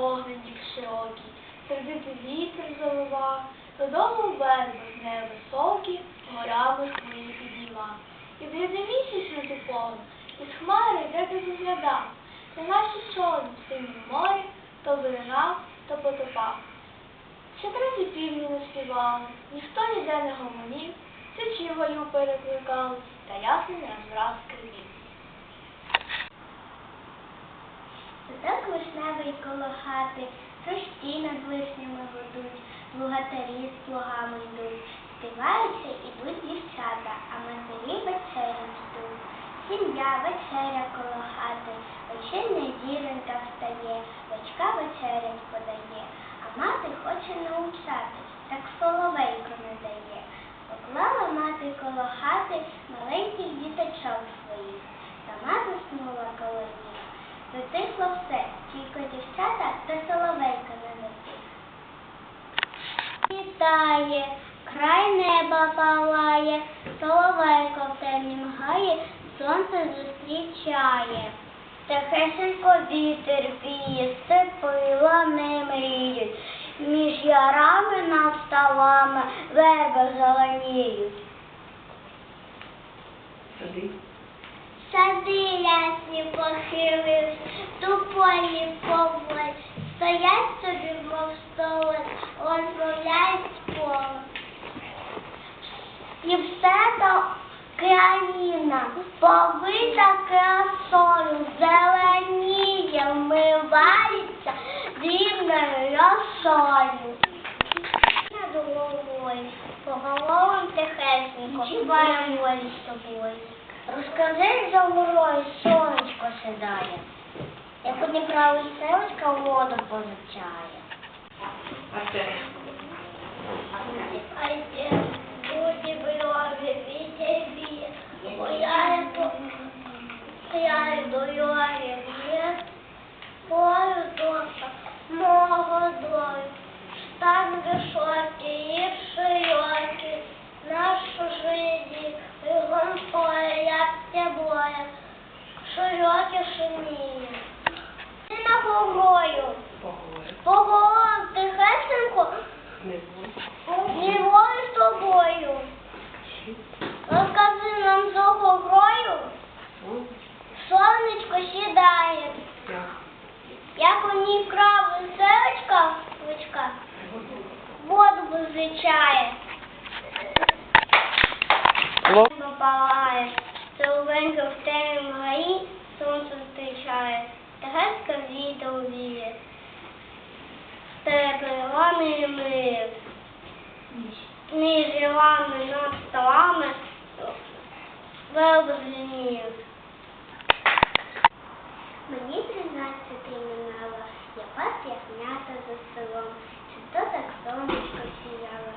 огнені широкі, сердитий вітер завива, додому верби з невисокі, горами свої підійма. І бліде місяць на ту із хмари йде до розгляда, це наші човни в синім морі, то берегав, то потопав. Ще треті півні не співали, ніхто ніде не гомонів, сичі вою перекликали, Садок вишневий коло хати, хрущі над вишнями гудуть, плугатарі з плугами йдуть, співаються, ідуть дівчата, а матері вечерю ждуть. Сім'я вечеря коло хати, вечірня зіронька встає, дочка вечерять подає, а мати хоче научатись, так соловейко не дає. Поклала мати коло хати маленьких діточок своїх, сама заснула коло них. Затихло все, тільки дівчата та соловейка не затих. Вітає, край неба палає, соловейко в темнім гаї, сонце зустрічає. Тихесенько вітер віє, степи лани мріють, між ярами над ставами верби зеленіють. Сади. Сади ясні похились, туполі поволь, стоять собі, мов столи, розмовляють з полем. І все то країна, повита красою, зеленіє, вмивається дрібною росою. Над головою, по головам тихесенько, чіпаємо волі з тобою. Розкажи за горою, сонечко сідає, як у Дніпра веселочка воду позичає. Полю доса, мого дою. Стан високий і широкий, нашу жиді, його поле, як тяблоє, широке шуміє. Ти на горою, Поговори. по головам тихесенько, Не будь. Нівою з тобою. Розкажи нам за грою, Ну, сонечко сідає, як? Як у ній крав веселочка, воду визичає. Палає, соловенько в темнім гаї, сонце зустрічає, тегеска вітер віє, перепливами миє. Між вами над столами велбозеніють. Мені тринадцяти минало, я пас ягнята за селом, чи то так сонечко сіяло,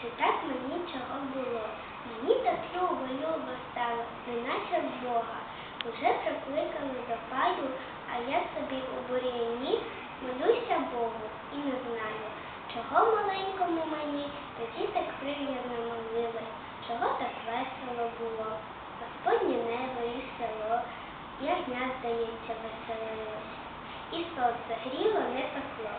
чи так мені чого було. Мені так любо, любо стало, неначе в Бога. Уже прикликали до паю, а я собі у бур'яні молюся Богу і не знаю, чого маленькому мені тоді так приємно молилось, чого так весело було. Господнє небо і село, ягня, здається, веселилось. І сонце гріло, не пекло,